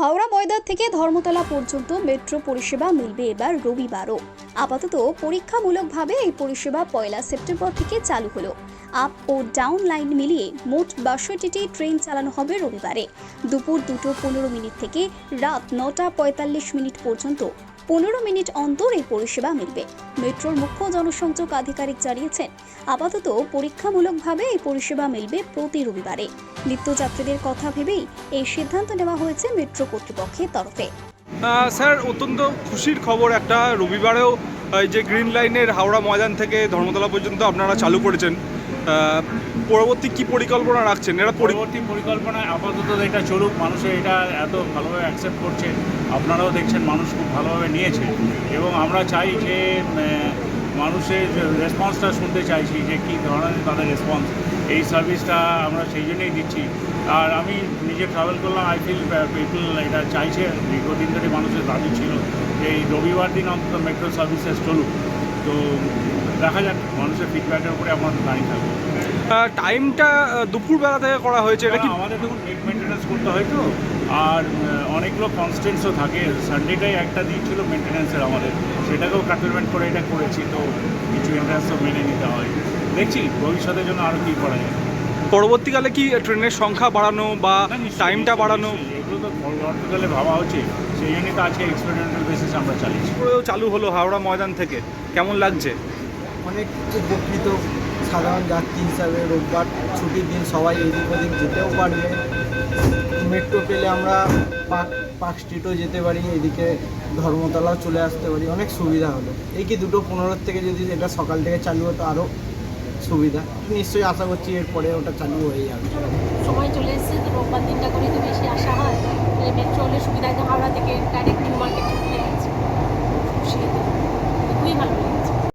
হাওড়া ময়দান থেকে ধর্মতলা পর্যন্ত মেট্রো পরিষেবা মিলবে এবার রবিবারও। আপাতত পরীক্ষামূলকভাবে এই পরিষেবা পয়লা সেপ্টেম্বর থেকে চালু হলো। আপ ও ডাউন লাইন মিলিয়ে মোট বাষট্টিটি ট্রেন চালানো হবে রবিবারে। দুপুর দুটো পনেরো মিনিট থেকে রাত নটা পঁয়তাল্লিশ মিনিট পর্যন্ত পনেরো মিনিট অন্তর এই পরিষেবা মিলবে। মেট্রোর মুখ্য জনসংযোগ আধিকারিক জানিয়েছেন, আপাতত পরীক্ষামূলকভাবে এই পরিষেবা মিলবে প্রতি রবিবারে। নিত্যযাত্রীদের কথা ভেবেই এই সিদ্ধান্ত নেওয়া হয়েছে মেট্রো কর্তৃপক্ষের তরফে। স্যার, অত্যন্ত খুশির খবর একটা রবিবারেও যে গ্রিন লাইনের হাওড়া ময়দান থেকে ধর্মতলা পর্যন্ত আপনারা চালু করেছেন। পরবর্তী কি পরিকল্পনা রাখছেন? এরা পরবর্তী পরিকল্পনায় আপাতত এটা চলুক, মানুষে এটা এত ভালোভাবে অ্যাকসেপ্ট করছে, আপনারাও দেখছেন মানুষ খুব ভালোভাবে নিয়েছে। এবং আমরা চাই যে মানুষের রেসপন্সটা শুনতে চাইছি, যে কী ধরনের তাদের রেসপন্স এই সার্ভিসটা আমরা সেই জন্যই দিচ্ছি। আর আমি নিজে ট্রাভেল করলাম আই ফিল পিপল এটা চাইছে, দীর্ঘদিন ধরে মানুষের দাবি ছিল যে এই রবিবার দিন অন্তত মেট্রো সার্ভিসেস চলুক। তো দেখা যাক মানুষের ফিডব্যাকের উপরে আমাদের দাঁড়িয়ে থাকবে। টাইমটা দুপুরবেলা থেকে করা হয়েছে এটা কি আমাদের দেখুন নেট মেনটেন্যান্স করতে হয় তো আর অনেকগুলো কনস্টেন্টসও থাকে। সানডেটাই একটা দিন ছিল মেনটেন্যান্সের আমাদের। সেটাকেও কাটলমেন্ট করে এটা করেছি তো কিছু মেনটেন্যান্সও মেনে নিতে হয়। দেখছি ভবিষ্যতের জন্য আরও কী করা যায়। পরবর্তীকালে কি ট্রেনের সংখ্যা বাড়ানো বা টাইমটা বাড়ানো? এগুলো তো পরবর্তীকালে ভাবা হচ্ছে সেই জন্যই তো আজকে এক্সপেরিমেন্টাল বেসিস আমরা চালিয়েছি। করেও চালু হলো হাওড়া ময়দান থেকে? কেমন লাগছে? অনেক উপকৃত সাধারণ যাত্রী হিসাবে রোববার ছুটির দিন সবাই এদিক ওদিক যেতেও পারবে। মেট্রো পেলে আমরা পার্ক পার্ক স্ট্রিটও যেতে পারি এদিকে ধর্মতলাও চলে আসতে পারি অনেক সুবিধা হলো। এই কি দুটো পনেরোর থেকে যদি এটা সকাল থেকে চালু হতো আরও সুবিধা? নিশ্চয়ই আশা করছি এরপরে ওটা চালু হয়ে যাবে। সময় চলে এসেছে তো রোববার দিনটা করে তো মেট্রো হলে সুবিধা হাওড়া থেকে ডাইরেক্ট মার্কেট